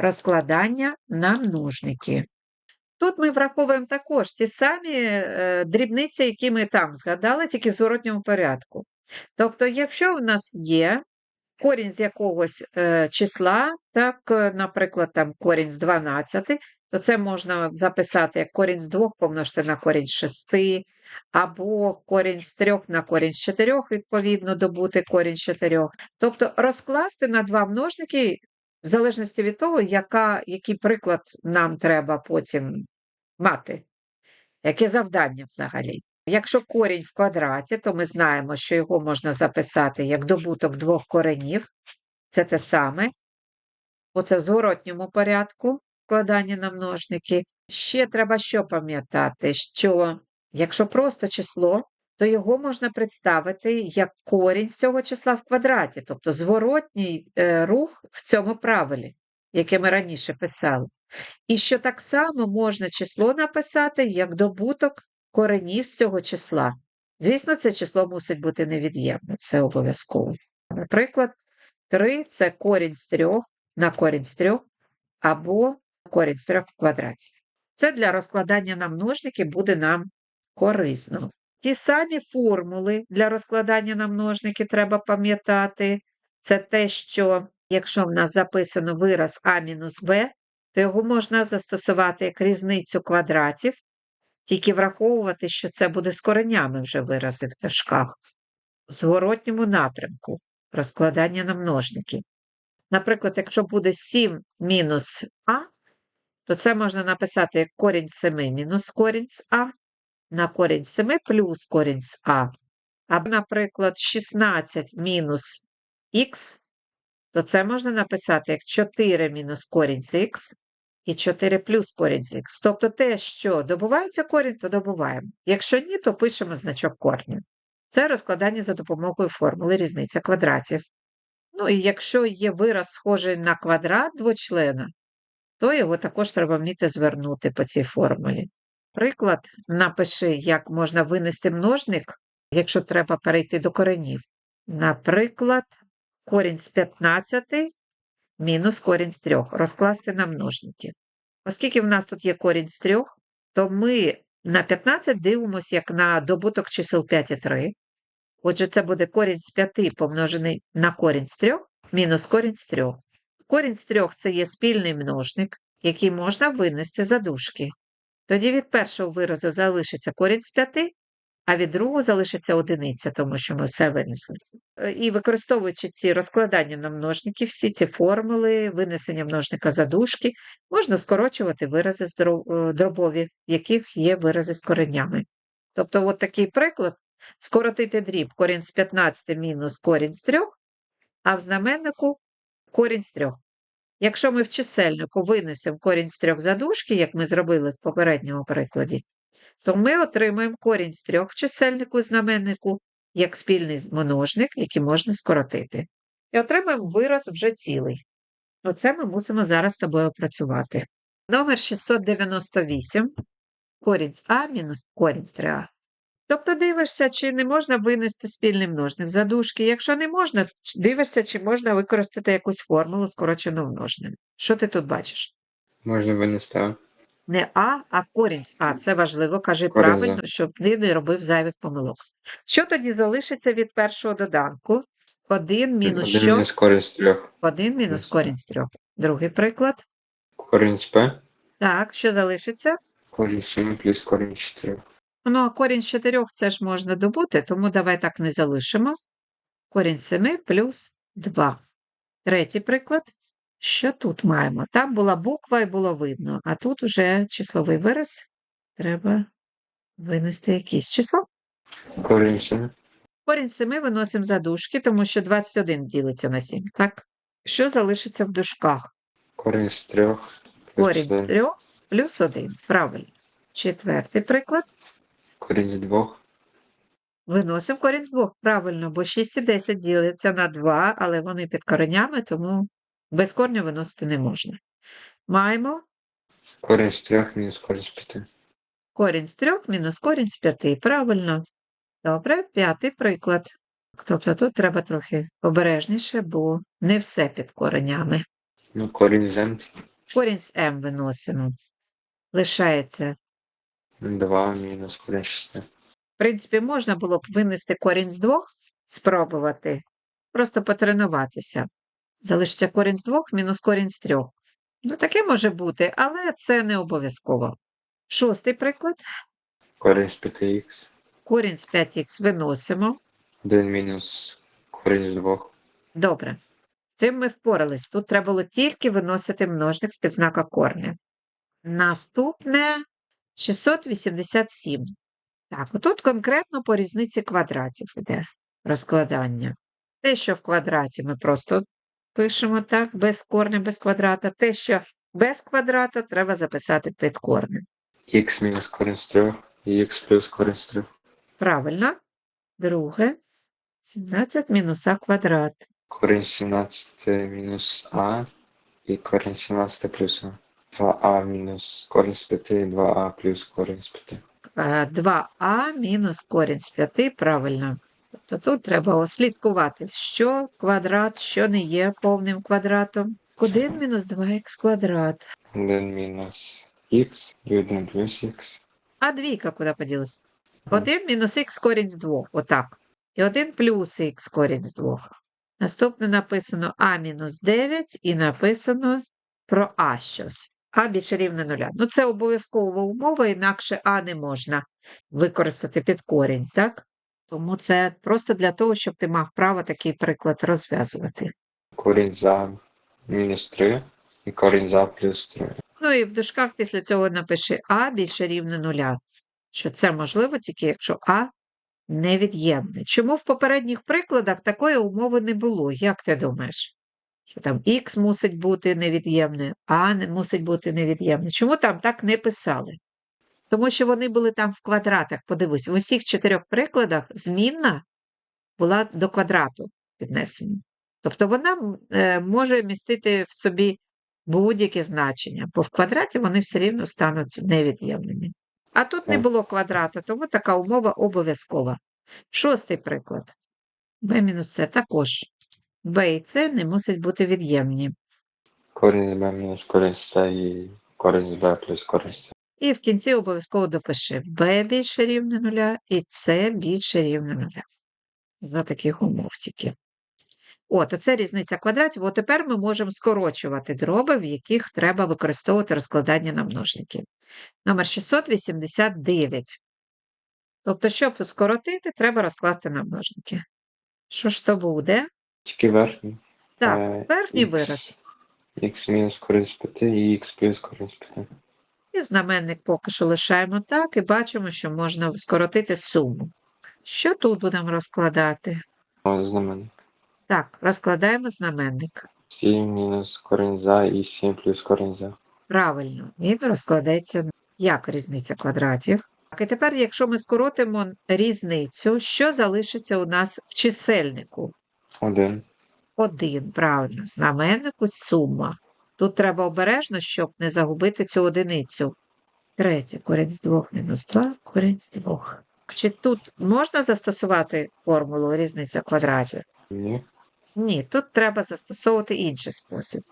розкладання на множники. Тут ми враховуємо також ті самі е, дрібниці, які ми там згадали, тільки в зворотньому порядку. Тобто, якщо в нас є корінь з якогось е, числа, так, е, наприклад, там корінь з 12, то це можна записати як корінь з 2 помножити на корінь з 6, або корінь з 3 на корінь з 4, відповідно, добути корінь з 4. Тобто розкласти на два множники, в залежності від того, яка, який приклад нам треба потім мати, яке завдання взагалі. Якщо корінь в квадраті, то ми знаємо, що його можна записати як добуток двох коренів. Це те саме. Оце в зворотньому порядку складання на множники. Ще треба що пам'ятати, що якщо просто число, то його можна представити як корінь з цього числа в квадраті, тобто зворотній е, рух в цьому правилі, яке ми раніше писали. І що так само можна число написати як добуток коренів з цього числа. Звісно, це число мусить бути невід'ємне, це обов'язково. Наприклад, 3 це корінь з 3 на корінь з 3 або корінь з 3 в квадраті. Це для розкладання на множники буде нам корисно. Ті самі формули для розкладання на множники треба пам'ятати. Це те, що якщо в нас записано вираз а мінус b, то його можна застосувати як різницю квадратів, тільки враховувати, що це буде з коренями вже вирази в дужках. В зворотньому напрямку розкладання на множники. Наприклад, якщо буде 7 мінус а, то це можна написати як корінь 7 мінус корінь а, на корінь 7 плюс корінь з а. Або, наприклад, 16 мінус х, то це можна написати як 4 мінус корінь з х і 4 плюс корінь з х. Тобто те, що добувається корінь, то добуваємо. Якщо ні, то пишемо значок корню. Це розкладання за допомогою формули різниця квадратів. Ну і якщо є вираз схожий на квадрат двочлена, то його також треба вміти звернути по цій формулі. Приклад, напиши, як можна винести множник, якщо треба перейти до коренів. Наприклад, корінь з 15 мінус корінь з 3. Розкласти на множники. Оскільки в нас тут є корінь з 3, то ми на 15 дивимося як на добуток чисел 5 і 3. Отже, це буде корінь з 5 помножений на корінь з 3 мінус корінь з 3. Корінь з 3 – це є спільний множник, який можна винести за дужки. Тоді від першого виразу залишиться корінь з 5, а від другого залишиться одиниця, тому що ми все винесли. Е, І використовуючи ці розкладання на множники, всі ці формули, винесення множника за дужки, можна скорочувати вирази з е, дробові, в яких є вирази з коренями. Тобто, от такий приклад скоротити дріб корінь з 15 мінус корінь з 3, а в знаменнику корінь з 3. Якщо ми в чисельнику винесемо корінь з 3 за дужки, як ми зробили в попередньому прикладі, то ми отримаємо корінь з 3 в чисельнику і знаменнику як спільний множник, який можна скоротити. І отримаємо вираз вже цілий. Оце ми мусимо зараз з тобою опрацювати. Номер 698. Корінь з А мінус корінь з 3а. Тобто дивишся, чи не можна винести спільний множник за дужки. Якщо не можна, дивишся, чи можна використати якусь формулу скорочену множним. Що ти тут бачиш? Можна винести. А. Не А, а корінь з А. Це важливо, кажи Корінь правильно, щоб ти не робив зайвих помилок. Що тоді залишиться від першого доданку? 1 мінус Один що? мінус корінь з трьох. 1 мінус корінь з 3. Другий приклад. Корінь з П. Так, що залишиться? Корінь з 7 плюс корінь з 4. Ну, а корінь з 4 це ж можна добути, тому давай так не залишимо. Корінь з 7 плюс 2. Третій приклад. Що тут маємо? Там була буква і було видно, а тут уже числовий вираз. Треба винести якесь число. Корінь з 7. Корінь з 7 виносимо за дужки, тому що 21 ділиться на 7, так? Що залишиться в дужках? Корінь з 3. Корінь з 3 плюс 1. Правильно. Четвертий приклад. Корінь з 2. Виносимо корінь з 2. Правильно, бо 6 і 10 діляться на 2, але вони під коренями, тому без корня виносити не можна. Маємо Корінь з 3 мінус корінь з 5. корінь з 3 мінус корінь з 5. Правильно. Добре, п'ятий приклад. Тобто тут треба трохи обережніше, бо не все під коренями. Ну, корінь з N. Корінь з m виносимо. Лишається. 2 мінус корінь 6. В принципі, можна було б винести корінь з двох, спробувати, просто потренуватися. Залишиться корінь з двох мінус корінь з трьох. Ну, таке може бути, але це не обов'язково. Шостий приклад. Корінь з 5х. Корінь з 5х виносимо. 1 мінус корінь з 2. Добре. З цим ми впорались. Тут треба було тільки виносити множник з підзнака корня. Наступне 687. Так, отут конкретно по різниці квадратів йде розкладання. Те, що в квадраті, ми просто пишемо так, без корня, без квадрата. Те, що без квадрата, треба записати під корнем. Х мінус корінь з 3 і х плюс корінь з 3. Правильно. Друге. 17 мінус а квадрат. Корінь 17 мінус а і корінь 17 плюс а. 2а мінус корінь з 5 і 2а плюс корінь з 5. Е, 2а мінус корінь з 5, правильно. Тобто тут треба слідкувати, що квадрат, що не є повним квадратом. 1 мінус 2х квадрат. 1 мінус х і 1 плюс х. А двійка куди поділась? 1 мінус х корінь з 2, отак. І 1 плюс х корінь з 2. Наступне написано а мінус 9 і написано про а щось. А більше рівне нуля. Ну, це обов'язкова умова, інакше а не можна використати під корінь, так? Тому це просто для того, щоб ти мав право такий приклад розв'язувати. Корінь за мінус 3 і корінь за плюс 3. Ну і в дужках після цього напиши а більше рівне нуля. Що це можливо тільки якщо а невід'ємне. Чому в попередніх прикладах такої умови не було? Як ти думаєш? Що там х мусить бути невід'ємне, а не мусить бути невід'ємне. Чому там так не писали? Тому що вони були там в квадратах. Подивись, в усіх чотирьох прикладах змінна була до квадрату піднесена. Тобто вона е, може містити в собі будь-яке значення, бо в квадраті вони все рівно стануть невід'ємними. А тут не було квадрата, тому така умова обов'язкова. Шостий приклад. b мінус c також. B і c не мусять бути від'ємні. Корінь з b мінус корінь з c і корінь з b плюс корінь з c. І в кінці обов'язково допиши b більше рівне нуля і c більше рівне нуля. За таких умов тільки. От, оце різниця квадратів. От тепер ми можемо скорочувати дроби, в яких треба використовувати розкладання на множники. Номер 689. Тобто, щоб скоротити, треба розкласти на множники. Що ж то буде? Тільки верхній. Так, Е, верхній вираз. х мінус корінь з 5 і х плюс корінь з 5. І знаменник поки що лишаємо так, і бачимо, що можна скоротити суму. Що тут будемо розкладати? О, знаменник. Так, розкладаємо знаменник. 7 мінус корінь за і 7 плюс корінь за. Правильно, він розкладається як різниця квадратів. Так, і тепер, якщо ми скоротимо різницю, що залишиться у нас в чисельнику? 1. Один, правильно, в знаменнику сума. Тут треба обережно, щоб не загубити цю одиницю. Третє, корінь з двох мінус 2, корінь з двох. Чи тут можна застосувати формулу різниця квадратів? Ні. Ні, тут треба застосовувати інший спосіб.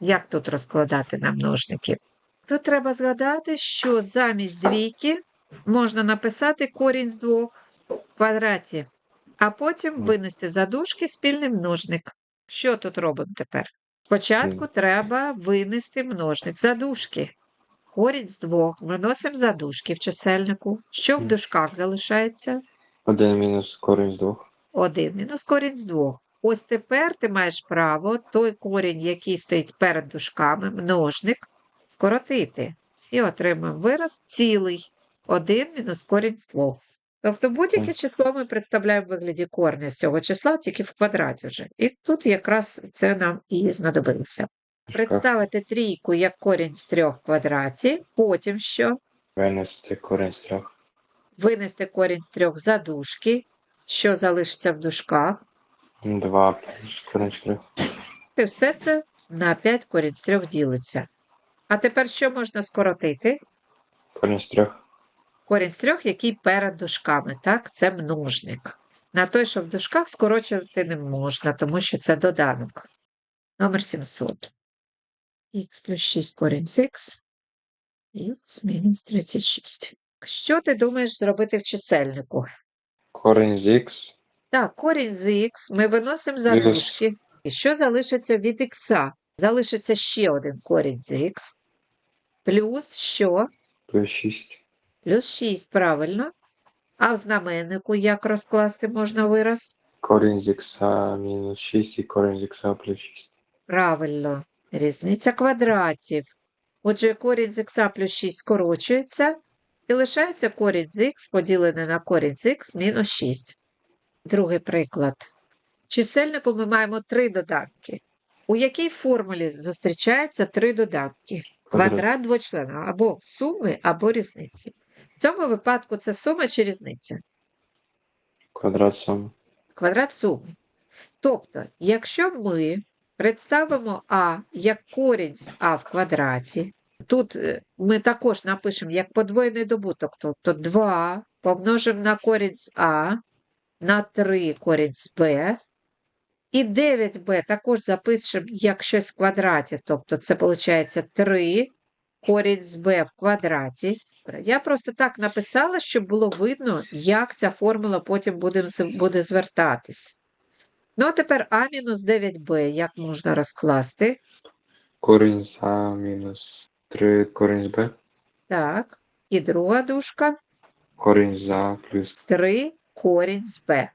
Як тут розкладати на множники? Тут треба згадати, що замість двійки можна написати корінь з двох в квадраті, а потім винести за дужки спільний множник. Що тут робимо тепер? Спочатку треба винести множник за дужки. Корінь з двох виносимо за дужки в чисельнику. Що в дужках залишається? 1 мінус корінь з 2. 1 мінус корінь з 2. Ось тепер ти маєш право той корінь, який стоїть перед дужками, множник, скоротити. І отримаємо вираз цілий. 1 мінус корінь з 2. Тобто будь-яке число ми представляємо в вигляді корня з цього числа, тільки в квадраті вже. І тут якраз це нам і знадобилося. Представити трійку як корінь з 3 в квадраті, потім що? Винести корінь з 3. Винести корінь з 3 за дужки, що залишиться в дужках. 2 плюс корінь з 3. І все це на 5 корінь з 3 ділиться. А тепер що можна скоротити? Корінь з 3. Корінь з 3, який перед дужками, так? Це множник. На той, що в дужках скорочувати не можна, тому що це доданок. Номер 700. х плюс 6 корінь з х, х мінус 36. Що ти думаєш зробити в чисельнику? Корінь з х. Так, корінь з х ми виносимо за Плюс. дужки. І що залишиться від х? Залишиться ще один корінь з х. Плюс що? Плюс 6. Плюс 6, правильно. А в знаменнику як розкласти можна вираз? Корінь з х мінус 6 і корінь з х плюс 6. Правильно. Різниця квадратів. Отже, корінь з х плюс 6 скорочується і лишається корінь з х поділене на корінь з х мінус 6. Другий приклад. В чисельнику ми маємо три доданки. У якій формулі зустрічаються три доданки? Квадрат двочлена або суми, або різниці. В цьому випадку це сума чи різниця? Квадрат сам. квадрат суми. Тобто, якщо ми представимо а як корінь з а в квадраті, тут е, ми також напишемо як подвоєний добуток, тобто 2 помножимо на корінь з а, на 3 корінь з b, і 9b також запишемо як щось в квадраті, тобто це виходить 3 корінь з b в квадраті. Я просто так написала, щоб було видно, як ця формула потім буде, буде звертатись. Ну, а тепер а мінус 9b, як можна розкласти? Корінь з а мінус 3 корінь з b. Так. І друга дужка Корінь з а плюс 3 корінь з b.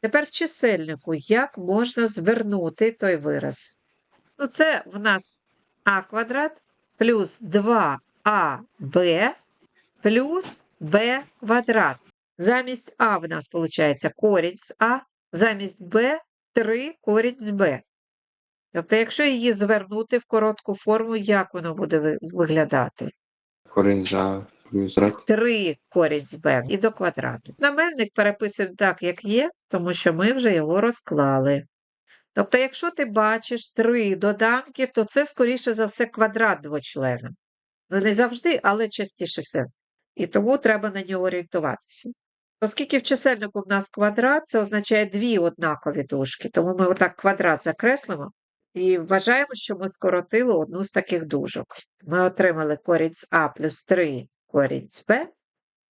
Тепер в чисельнику як можна звернути той вираз? Ну, це в нас а квадрат плюс 2аб плюс b квадрат. Замість а в нас виходить корінь з а, замість b 3 корінь з b. Тобто, якщо її звернути в коротку форму, як воно буде виглядати? корінь з а 3 корінь з b і до квадрату. Знаменник переписуємо так, як є, тому що ми вже його розклали. Тобто, якщо ти бачиш три доданки, то це, скоріше за все, квадрат двочлена. Ну, не завжди, але частіше все. І тому треба на нього орієнтуватися. Оскільки в чисельнику в нас квадрат, це означає дві однакові дужки, тому ми отак квадрат закреслимо і вважаємо, що ми скоротили одну з таких дужок. Ми отримали корінь з а плюс 3 корінь з b,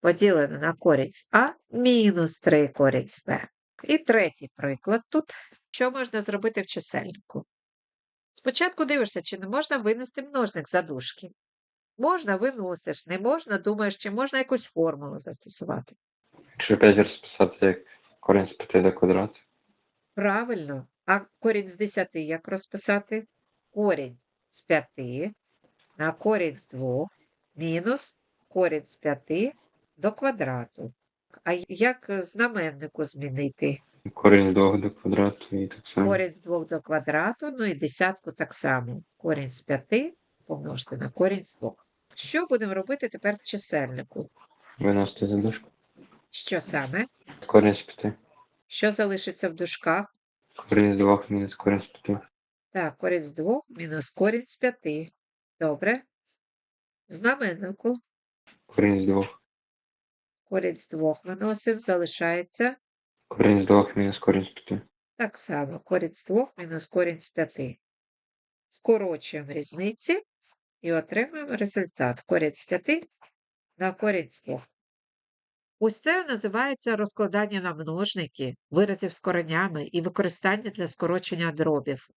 поділене на корінь з а мінус 3 корінь з b. І третій приклад тут. Що можна зробити в чисельнику? Спочатку дивишся, чи не можна винести множник за дужки. Можна, виносиш, не можна, думаєш, чи можна якусь формулу застосувати. Якщо 5 розписати як корінь з 5 до квадрату. Правильно. А корінь з 10 як розписати? Корінь з 5 на корінь з 2 мінус корінь з 5 до квадрату. А як знаменнику змінити? Корінь з 2 до квадрату і так само. Корінь з 2 до квадрату, ну і десятку так само. Корінь з 5 помножити на корінь з 2. Що будемо робити тепер в чисельнику? Виносити за дужку. Що саме? Корінь з 5. Що залишиться в дужках? Корінь з 2 мінус корінь з 5. Так, корінь з 2 мінус корінь з 5. Добре. В Знаменнику Корінь з 2. корінь з 2 виносимо, залишається Корінь з 2 мінус корінь з 5. так само. Корінь з 2 мінус корінь з 5. Скорочуємо різниці і отримуємо результат. Корінь з 5 на корінь з 2. Ось це називається розкладання на множники, виразів з коренями і використання для скорочення дробів.